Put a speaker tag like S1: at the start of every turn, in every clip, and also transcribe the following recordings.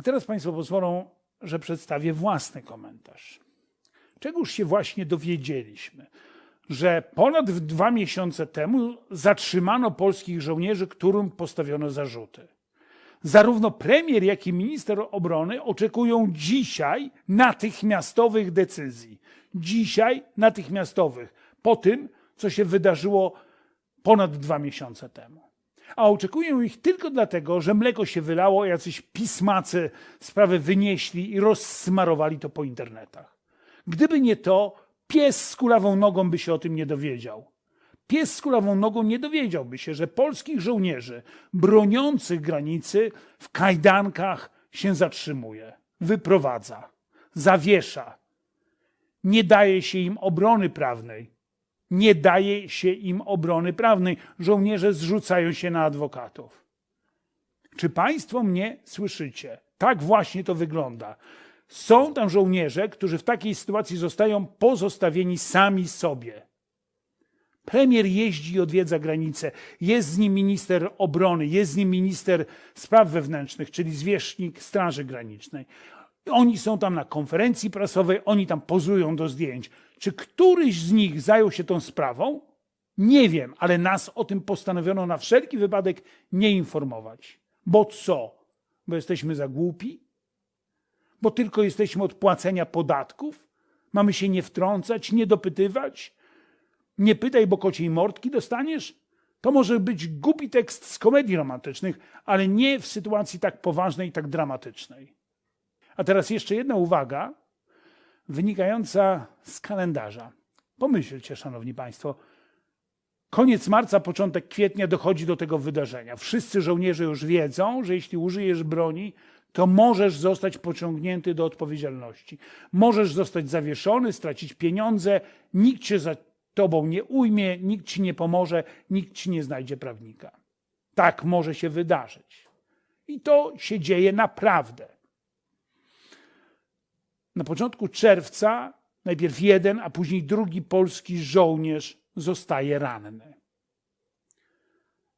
S1: A teraz Państwo pozwolą, że przedstawię własny komentarz. Czegoż się właśnie dowiedzieliśmy? Że ponad dwa miesiące temu zatrzymano polskich żołnierzy, którym postawiono zarzuty. Zarówno premier, jak i minister obrony oczekują dzisiaj natychmiastowych decyzji. Dzisiaj natychmiastowych. Po tym, co się wydarzyło ponad dwa miesiące temu. A oczekują ich tylko dlatego, że mleko się wylało, jacyś pismacy sprawę wynieśli i rozsmarowali to po internetach. Gdyby nie to, pies z kulawą nogą by się o tym nie dowiedział. Pies z kulawą nogą nie dowiedziałby się, że polskich żołnierzy broniących granicy w kajdankach się zatrzymuje, wyprowadza, zawiesza. Nie daje się im obrony prawnej. Nie daje się im obrony prawnej. Żołnierze zrzucają się na adwokatów. Czy Państwo mnie słyszycie? Tak właśnie to wygląda. Są tam żołnierze, którzy w takiej sytuacji zostają pozostawieni sami sobie. Premier jeździ i odwiedza granicę. Jest z nim minister obrony, jest z nim minister spraw wewnętrznych, czyli zwierzchnik Straży Granicznej. Oni są tam na konferencji prasowej, oni tam pozują do zdjęć. Czy któryś z nich zajął się tą sprawą? Nie wiem, ale nas o tym postanowiono na wszelki wypadek nie informować. Bo co? Bo jesteśmy za głupi? Bo tylko jesteśmy od płacenia podatków? Mamy się nie wtrącać, nie dopytywać? Nie pytaj, bo kociej mordki dostaniesz? To może być głupi tekst z komedii romantycznych, ale nie w sytuacji tak poważnej i tak dramatycznej. A teraz jeszcze jedna uwaga, wynikająca z kalendarza. Pomyślcie, szanowni państwo, koniec marca, początek kwietnia dochodzi do tego wydarzenia. Wszyscy żołnierze już wiedzą, że jeśli użyjesz broni, to możesz zostać pociągnięty do odpowiedzialności. Możesz zostać zawieszony, stracić pieniądze, nikt cię za tobą nie ujmie, nikt ci nie pomoże, nikt ci nie znajdzie prawnika. Tak może się wydarzyć. I to się dzieje naprawdę. Na początku czerwca najpierw jeden, a później drugi polski żołnierz zostaje ranny.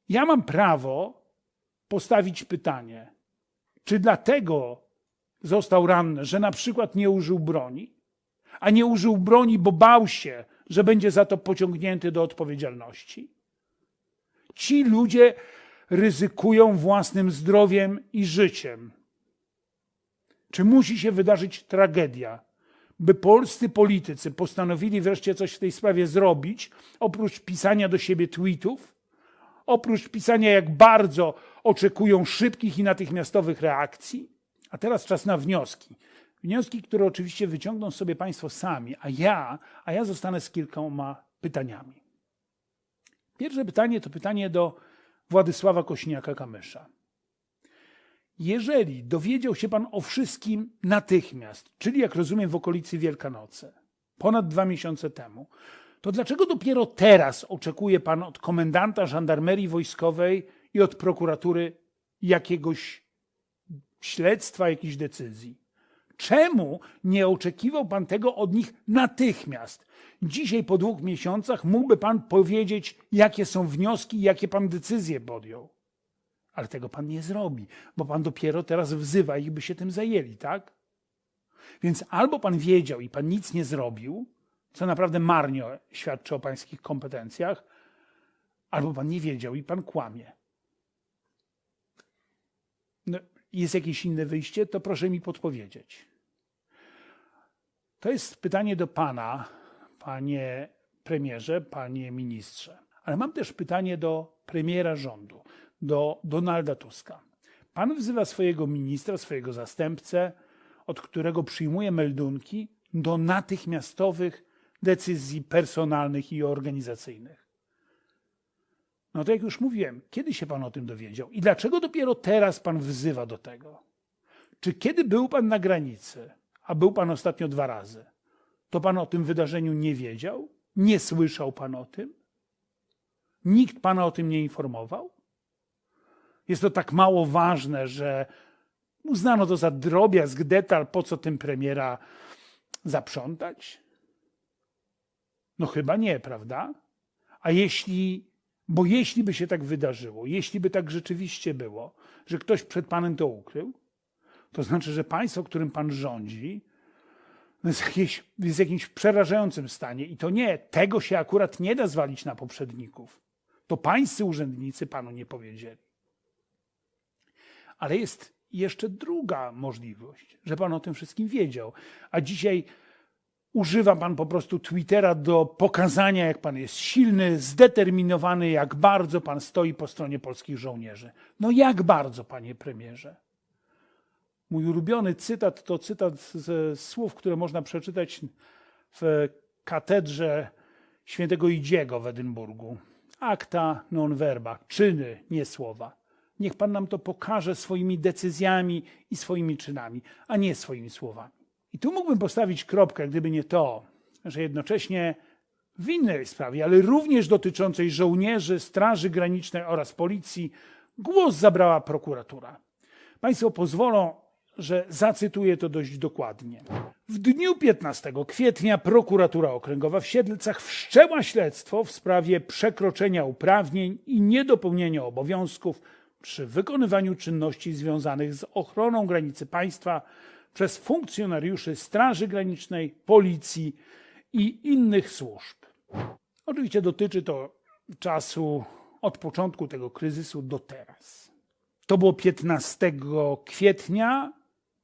S1: Ja mam prawo postawić pytanie, czy dlatego został ranny, że na przykład nie użył broni, a nie użył broni, bo bał się, że będzie za to pociągnięty do odpowiedzialności? Ci ludzie ryzykują własnym zdrowiem i życiem. Czy musi się wydarzyć tragedia, by polscy politycy postanowili wreszcie coś w tej sprawie zrobić, oprócz pisania do siebie tweetów, oprócz pisania, jak bardzo oczekują szybkich i natychmiastowych reakcji? A teraz czas na wnioski. Wnioski, które oczywiście wyciągną sobie Państwo sami, a ja, a ja zostanę z kilkoma pytaniami. Pierwsze pytanie to pytanie do Władysława Kośniaka-Kamysza. Jeżeli dowiedział się Pan o wszystkim natychmiast, czyli jak rozumiem w okolicy Wielkanocy, ponad dwa miesiące temu, to dlaczego dopiero teraz oczekuje Pan od komendanta żandarmerii wojskowej i od prokuratury jakiegoś śledztwa, jakiejś decyzji? Czemu nie oczekiwał Pan tego od nich natychmiast? Dzisiaj, po dwóch miesiącach, mógłby Pan powiedzieć, jakie są wnioski, jakie Pan decyzje podjął. Ale tego Pan nie zrobi, bo Pan dopiero teraz wzywa ich, by się tym zajęli, tak? Więc albo Pan wiedział i Pan nic nie zrobił, co naprawdę marnie świadczy o Pańskich kompetencjach, albo Pan nie wiedział i Pan kłamie. No, jest jakieś inne wyjście, to proszę mi podpowiedzieć. To jest pytanie do Pana, Panie premierze, Panie ministrze. Ale mam też pytanie do premiera rządu, do Donalda Tuska. Pan wzywa swojego ministra, swojego zastępcę, od którego przyjmuje meldunki do natychmiastowych decyzji personalnych i organizacyjnych. No to jak już mówiłem, kiedy się pan o tym dowiedział i dlaczego dopiero teraz pan wzywa do tego? Czy kiedy był pan na granicy, a był pan ostatnio dwa razy, to pan o tym wydarzeniu nie wiedział? Nie słyszał pan o tym? Nikt pana o tym nie informował? Jest to tak mało ważne, że uznano to za drobiazg, detal, po co tym premiera zaprzątać? No chyba nie, prawda? A jeśli, bo jeśli by się tak wydarzyło, jeśli by tak rzeczywiście było, że ktoś przed panem to ukrył, To znaczy, że państwo, którym pan rządzi, jest, jakieś, jest jakimś przerażającym stanie. I to nie, tego się akurat nie da zwalić na poprzedników. To pańscy urzędnicy panu nie powiedzieli. Ale jest jeszcze druga możliwość, że pan o tym wszystkim wiedział. A dzisiaj używa pan po prostu Twittera do pokazania, jak pan jest silny, zdeterminowany, jak bardzo pan stoi po stronie polskich żołnierzy. No jak bardzo, panie premierze? Mój ulubiony cytat to cytat z słów, które można przeczytać w katedrze świętego Idziego w Edynburgu. Acta non verba, czyny, nie słowa. Niech Pan nam to pokaże swoimi decyzjami i swoimi czynami, a nie swoimi słowami. I tu mógłbym postawić kropkę, gdyby nie to, że jednocześnie w innej sprawie, ale również dotyczącej żołnierzy, Straży Granicznej oraz policji, głos zabrała prokuratura. Państwo pozwolą, że zacytuję to dość dokładnie. W dniu 15 kwietnia prokuratura okręgowa w Siedlcach wszczęła śledztwo w sprawie przekroczenia uprawnień i niedopełnienia obowiązków przy wykonywaniu czynności związanych z ochroną granicy państwa przez funkcjonariuszy Straży Granicznej, Policji i innych służb. Oczywiście dotyczy to czasu od początku tego kryzysu do teraz. To było 15 kwietnia,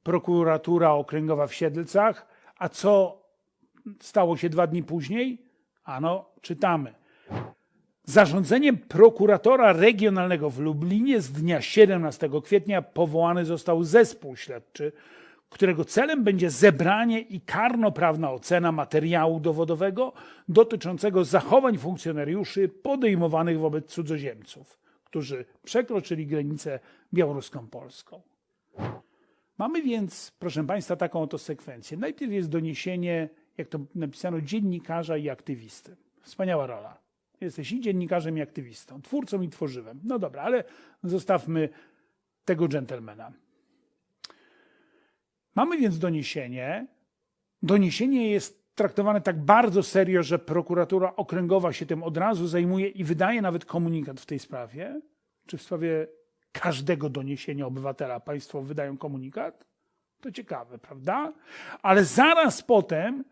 S1: prokuratura okręgowa w Siedlcach, a co stało się dwa dni później? Ano, czytamy. Zarządzeniem prokuratora regionalnego w Lublinie z dnia 17 kwietnia powołany został zespół śledczy, którego celem będzie zebranie i karnoprawna ocena materiału dowodowego dotyczącego zachowań funkcjonariuszy podejmowanych wobec cudzoziemców, którzy przekroczyli granicę białoruską-polską. Mamy więc, proszę Państwa, taką oto sekwencję. Najpierw jest doniesienie, jak to napisano, dziennikarza i aktywisty. Wspaniała rola. Jesteś i dziennikarzem, i aktywistą, twórcą i tworzywem. No dobra, ale zostawmy tego dżentelmena. Mamy więc doniesienie. Doniesienie jest traktowane tak bardzo serio, że prokuratura okręgowa się tym od razu zajmuje i wydaje nawet komunikat w tej sprawie. Czy w sprawie każdego doniesienia obywatela państwo wydają komunikat? To ciekawe, prawda? Ale zaraz potem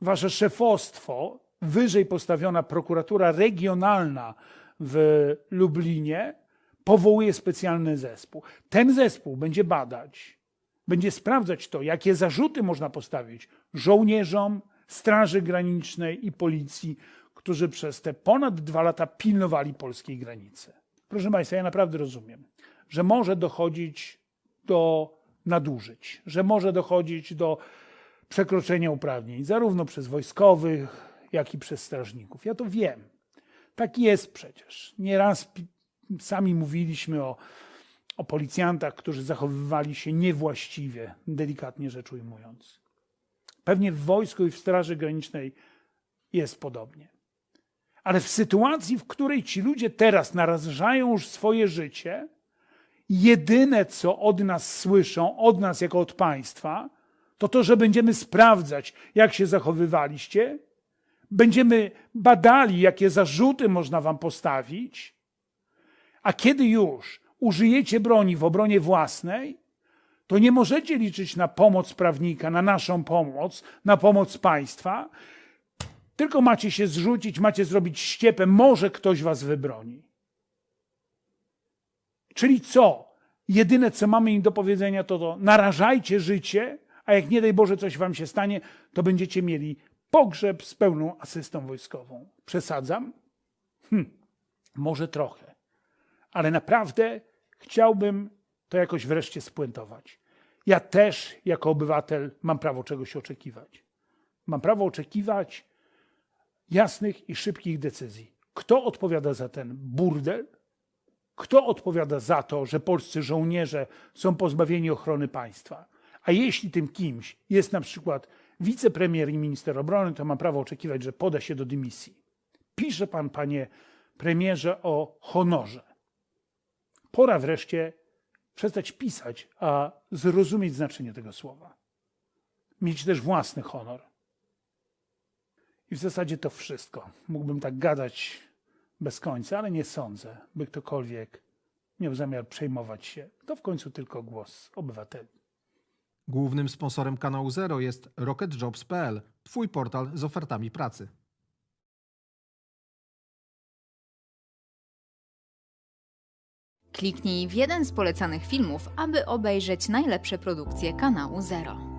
S1: wasze szefostwo, wyżej postawiona prokuratura regionalna w Lublinie, powołuje specjalny zespół. Ten zespół będzie badać będzie sprawdzać to, jakie zarzuty można postawić żołnierzom, Straży Granicznej i Policji, którzy przez te ponad dwa lata pilnowali polskiej granicy. Proszę Państwa, ja naprawdę rozumiem, że może dochodzić do nadużyć, że może dochodzić do przekroczenia uprawnień, zarówno przez wojskowych, jak i przez strażników. Ja to wiem. Tak jest przecież. Nieraz sami mówiliśmy o o policjantach, którzy zachowywali się niewłaściwie, delikatnie rzecz ujmując. Pewnie w wojsku i w Straży Granicznej jest podobnie. Ale w sytuacji, w której ci ludzie teraz narażają już swoje życie, jedyne co od nas słyszą, od nas jako od państwa, to to, że będziemy sprawdzać, jak się zachowywaliście, będziemy badali, jakie zarzuty można wam postawić, a kiedy już użyjecie broni w obronie własnej, to nie możecie liczyć na pomoc prawnika, na naszą pomoc, na pomoc państwa, tylko macie się zrzucić, macie zrobić ściepę, może ktoś was wybroni. Czyli co? Jedyne, co mamy im do powiedzenia, to to narażajcie życie, a jak nie daj Boże coś wam się stanie, to będziecie mieli pogrzeb z pełną asystą wojskową. Przesadzam? Hm, może trochę. Ale naprawdę Chciałbym to jakoś wreszcie spuentować. Ja też, jako obywatel, mam prawo czegoś oczekiwać. Mam prawo oczekiwać jasnych i szybkich decyzji. Kto odpowiada za ten burdel? Kto odpowiada za to, że polscy żołnierze są pozbawieni ochrony państwa? A jeśli tym kimś jest na przykład wicepremier i minister obrony, to mam prawo oczekiwać, że poda się do dymisji. Pisze pan, panie premierze, o honorze. Pora wreszcie przestać pisać, a zrozumieć znaczenie tego słowa. Mieć też własny honor. I w zasadzie to wszystko. Mógłbym tak gadać bez końca, ale nie sądzę, by ktokolwiek miał zamiar przejmować się. To w końcu tylko głos obywateli.
S2: Głównym sponsorem kanału Zero jest rocketjobs.pl, Twój portal z ofertami pracy.
S3: Kliknij w jeden z polecanych filmów, aby obejrzeć najlepsze produkcje kanału Zero.